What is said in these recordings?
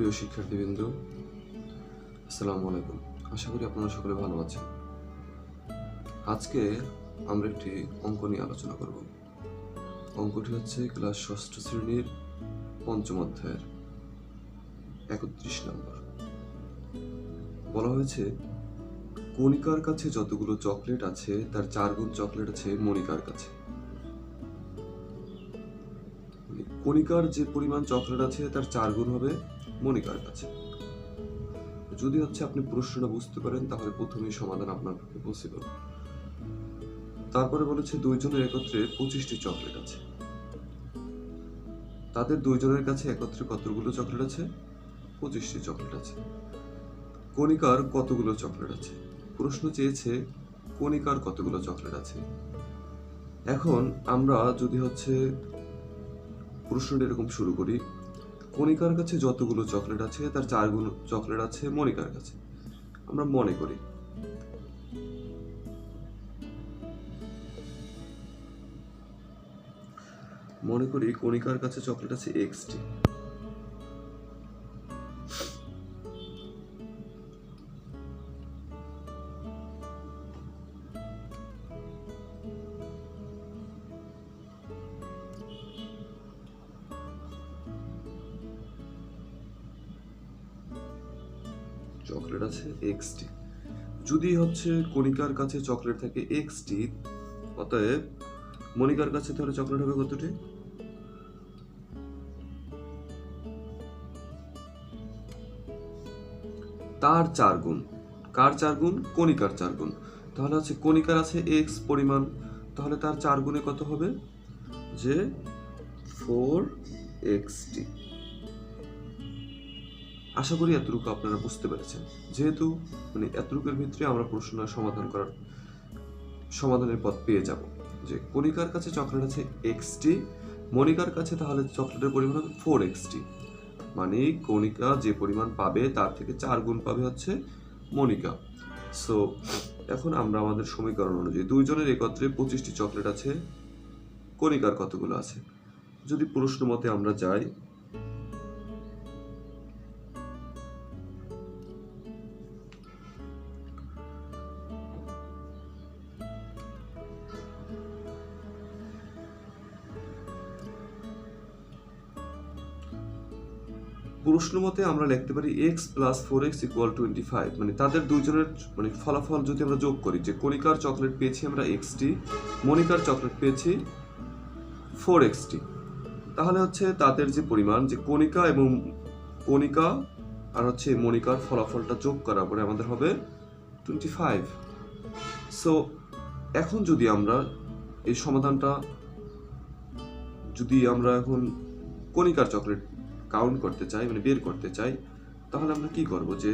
প্রিয় শিক্ষার্থীবৃন্দ, আসসালামু আলাইকুম। আশা করি আপনারা সকলে ভালো আছেন। আজকে আমরা একটি অঙ্ক নিয়ে আলোচনা করব। অঙ্কটি হচ্ছে ক্লাস ষষ্ঠ শ্রেণির পঞ্চম অধ্যায়ের একত্রিশ নম্বর। বলা হয়েছে, কণিকার কাছে যতগুলো চকলেট আছে, তার চার গুণ চকলেট আছে মনিকার কাছে। মানে কণিকার যে পরিমাণ চকলেট আছে, তার চার গুণ হবে মনিকার কাছে। যদি হচ্ছে আপনি প্রশ্নটা বুঝতে পারেন, তাহলে প্রথমেই সমাধান আপনার পক্ষে পসিবল তারপরে বলেছে, দুইজনের একত্রে পঁচিশটি চকলেট আছে। তাদের দুইজনের কাছে একত্রে কতগুলো চকলেট আছে? পঁচিশটি চকলেট আছে। কণিকার কতগুলো চকলেট আছে? প্রশ্ন চেয়েছে, কণিকার কতগুলো চকলেট আছে? এখন আমরা যদি হচ্ছে প্রশ্নটা এরকম শুরু করি কণিকার কাছে যতগুলো চকলেট আছে, তার চারগুলো চকলেট আছে মনিকার কাছে। আমরা মনে করি। মনে করি কণিকার কাছে চকলেট আছে এক্সটি চকলেট আছে এক্সটি যদি হচ্ছে কণিকার কাছে চকলেট থাকে এক্সটি অতএব মনিকার কাছে তাহলে চকলেট হবে কতটি? তার চার গুণ। কার চার গুণ? কণিকার চার গুণ। তাহলে হচ্ছে কণিকার আছে এক্স পরিমাণ। তাহলে তার চার গুণে কত হবে? যে ফোর এক্সটি আশা করি এতটুকু আপনারা বুঝতে পেরেছেন। যেহেতু মানে এতটুকুর ভিতরে আমরা প্রশ্নের সমাধান করার সমাধানের পথ পেয়ে যাব। যে কণিকার কাছে চকলেট আছে এক্সটি মনিকার কাছে তাহলে চকলেটের পরিমাণ হবে ফোর এক্সটি মানে কণিকা যে পরিমাণ পাবে তার থেকে চার গুণ পাবে হচ্ছে মনিকা সো এখন আমরা আমাদের সমীকরণ অনুযায়ী দুইজনের একত্রে পঁচিশটি চকলেট আছে কণিকার কতগুলো আছে? যদি প্রশ্ন মতে আমরা যাই প্রশ্ন মতে আমরা লিখতে পারি x plus four x equal twenty five মানে তাদের দুজনের মানে ফলাফল যদি আমরা যোগ করি, যে কণিকার চকলেট পেয়েছি আমরা এক্সটি মনিকার চকলেট পেয়েছি ফোর এক্সটি তাহলে হচ্ছে তাদের যে পরিমাণ, যে কণিকা এবং কণিকা আর হচ্ছে মনিকার ফলাফলটা যোগ করার পরে আমাদের হবে টোয়েন্টি ফাইভ সো এখন যদি আমরা এই সমাধানটা, যদি আমরা এখন কণিকার চকলেট কাউন্ট করতে চাই মানে বের করতে চাই, তাহলে আমরা কি করব যে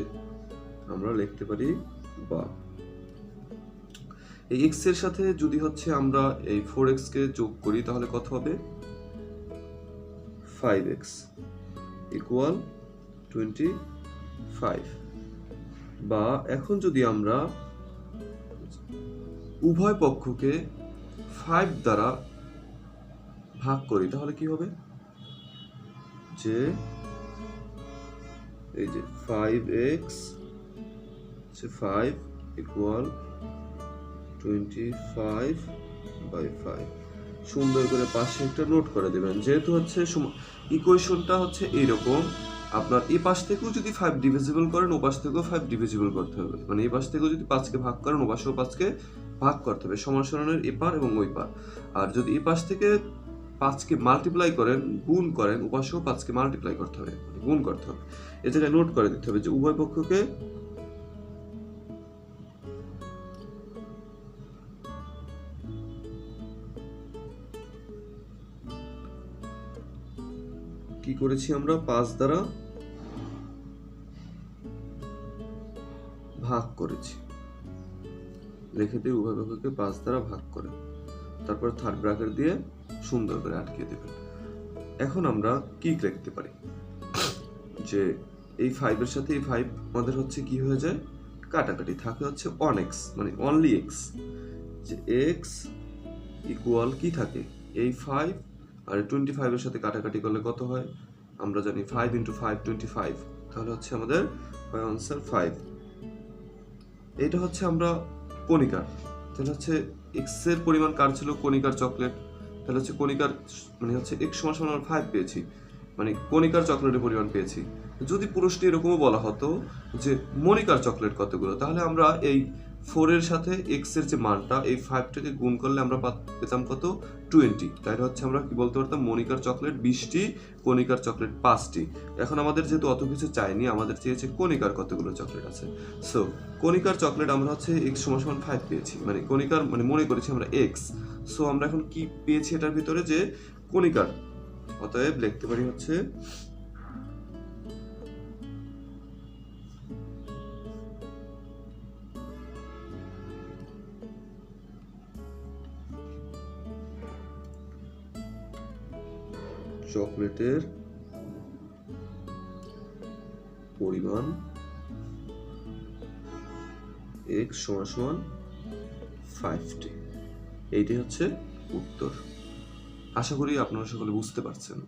আমরা লিখতে পারি বা এই এক্সের সাথে যদি হচ্ছে আমরা এই ফোর কে যোগ করি, তাহলে কত হবে? Five x equal twenty five বা এখন যদি আমরা উভয় পক্ষকে ফাইভ দ্বারা ভাগ করি, তাহলে কি হবে? যে এই যে ফাইভ এক্স হচ্ছে five equal twenty five by five সুন্দর করে পাশে একটা নোট করে দেবেন, যেহেতু হচ্ছে ইকুয়েশনটা হচ্ছে এইরকম আপনার এই পাশ থেকেও যদি ফাইভ ডিভিজিবল করেন, ও পাশ থেকেও ফাইভ ডিভিজিবল করতে হবে। মানে এই পাশ থেকেও যদি পাঁচকে ভাগ করেন, ও পাশেও পাঁচকে ভাগ করতে হবে। সমান সমানের এপার এবং ওই পার। আর যদি এই পাশ থেকে পাঁচকে মাল্টিপ্লাই করেন, গুণ করেন উপাসেও পাঁচকে মাল্টিপ্লাই করতে হবে মানে গুণ করতে হবে। এ জায়গায় নোট করে দিতে হবে যে উভয় পক্ষকে কি করেছি আমরা? পাঁচ দ্বারা ভাগ করেছি। লিখে দিয়ে উভয় পক্ষকে পাঁচ দ্বারা ভাগ করে। তারপর থার্ড ব্র্যাকেট দিয়ে সুন্দর করে আটকে দেবেন। এখন আমরা কি লিখতে পারি। যে এই ফাইভের সাথে এই ফাইভ আমাদের হচ্ছে কি হয়ে যায়? কাটাকাটি। থাকে হচ্ছে অন এক্স মানে অনলি এক্স যে এক্স ইকুয়াল কি থাকে? এই ফাইভ আর টোয়েন্টি ফাইভের সাথে কাটাকাটি করলে কত হয়? আমরা জানি five into five twenty five তাহলে হচ্ছে আমাদের আনসার ফাইভ এটা হচ্ছে আমরা কণিকার। তাহলে হচ্ছে এক্সের পরিমাণ কার ছিল? কণিকার চকলেট। তাহলে হচ্ছে কণিকার মানে হচ্ছে এক্স সমান সমান ফাইভ পেয়েছি। মানে কণিকার চকলেটের পরিমাণ পেয়েছি। যদি পুরুষটি এরকমও বলা হতো যে মনিকার চকলেট কতগুলো? তাহলে আমরা এই ফোরের সাথে এক্সের যে মানটা, এই ফাইভটাকে গুণ করলে আমরা পাত- পেতাম কত? টোয়েন্টি তাই হচ্ছে আমরা কি বলতে পারতাম? মনিকার চকলেট বিশটি, কণিকার চকলেট পাঁচটি। এখন আমাদের যেহেতু অত কিছু চাইনি, আমাদের চেয়েছে কণিকার কতগুলো চকলেট আছে? সো কণিকার চকলেট আমরা হচ্ছে এক্স সমান সমান ফাইভ পেয়েছি। মানে কণিকার মানে মনে করেছি আমরা এক্স সো আমরা এখন কি পেয়েছি এটার ভিতরে? যে কণিকার। অতএব লিখতে পারি হচ্ছে চকলেটের পরিমাণ এক্স সমান সমান ফাইভটি এইটাই হচ্ছে উত্তর। আশা করি আপনারা সকলে বুঝতে পারছেন।